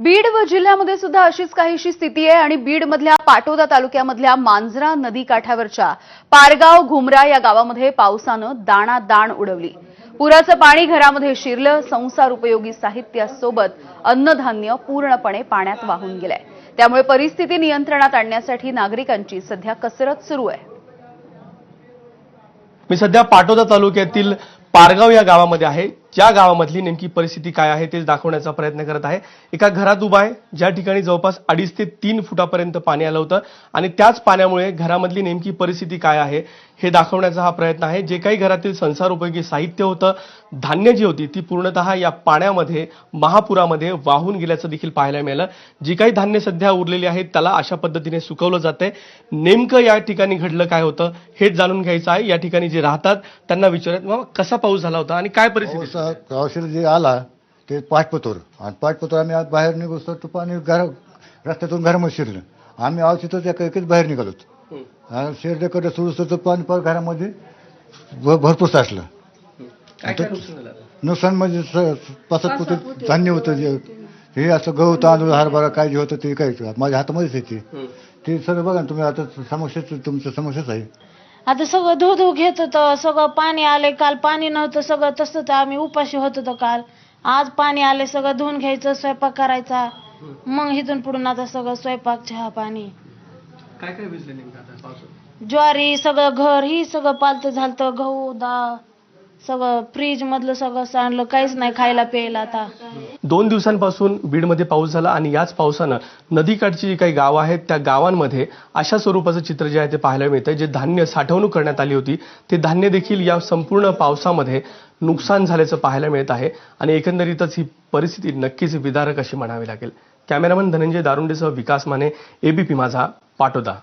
बीड व जिल्ह्यामध्ये सुद्धा अशीच काहीशी स्थिती आहे आणि बीडमधल्या पाटोदा तालुक्यामधल्या मांजरा नदी काठावरच्या पारगाव घुमरा या गावामध्ये पावसानं दाणा दाण उडवली. पुराचं पाणी घरामध्ये शिरलं संसार उपयोगी साहित्यासोबत अन्नधान्य पूर्णपणे पाण्यात वाहून गेलंय. त्यामुळे परिस्थिती नियंत्रणात आणण्यासाठी नागरिकांची सध्या कसरत सुरू आहे. मी सध्या पाटोदा तालुक्यातील पारगाव या गावामध्ये आहे. ज्या गावामधली नेमकी परिस्थिती काय आहे तेच दाखवण्याचा प्रयत्न करत आहे. एका घरात उभा आहे. ज्या ठिकाणी जवळपास अडीच ते तीन फुटापर्यंत पाणी आलं होतं आणि त्याच पाण्यामुळे घरामधली नेमकी परिस्थिती काय आहे हे दाखवण्याचा हा प्रयत्न आहे. जे काही घरातील संसार उपयोगी साहित्य होतं धान्य जी होती ती पूर्णतः या पाण्यामध्ये महापुरामध्ये वाहून गेल्याचं देखील पाहायला मिळालं. जी काही धान्य सध्या उरलेली आहेत त्याला अशा पद्धतीने सुकवलं जातंय. नेमकं या ठिकाणी घडलं काय होतं हेच जाणून घ्यायचं आहे. या ठिकाणी जे राहतात त्यांना विचारत कसा पाऊस झाला होता आणि काय परिस्थिती? हो, पावसाळा जे आला ते पाठपतोर आणि पाठपतोर आम्ही आज बाहेर निघू तो पाणी घर रस्त्यातून घरामध्ये शिरलं. आम्ही आहोत तिथं त्या कैकीच बाहेर निघालोत आणि शेरडेकडे सुरू तर पाणी परत घरामध्ये भरपूर काय नुकसान म्हणजे स- पाच सात पोते धान्य होतं जे हे असं गहू तांदूळ हरभरा काय जे होतं ते काय माझ्या हातामध्येच येते ते. सगळं बघा ना तुम्ही आता समस्याच तुमच्या समस्याच आहे. आता सगळं धू धू घेत होतं सगळं पाणी आले काल पाणी नव्हतं सगळं तसंच आम्ही उपाशी होत होतो काल. आज पाणी आले सगळं धुवून घ्यायचं स्वयंपाक करायचा. मग इथून पुढून आता सगळं स्वयंपाक चहा पाणी. काय काय भिजलं नेमकं आता पावसात? ज्वारी सगळं घर ही सगळं पालतं झालतं गहू डाळ सगळं फ्रीज मधलं सगळं सांडलं काहीच नाही खायला प्यायला आता. दोन दिवसांपासून बीडमध्ये पाऊस झाला आणि याच पावसानं नदीकाठची जी काही गावं आहेत त्या गावांमध्ये अशा स्वरूपाचं चित्र जे आहे ते पाहायला मिळतं जे धान्य साठवणूक करण्यात आली होती. ते धान्य देखील या संपूर्ण पावसामध्ये नुकसान झाल्याचं पाहायला मिळत आहे आणि एकंदरीतच ही परिस्थिती नक्कीच विदारक अशी म्हणावी लागेल. कॅमेरामन धनंजय दारुंडेसह विकास माने एबीपी माझा पाटोदा.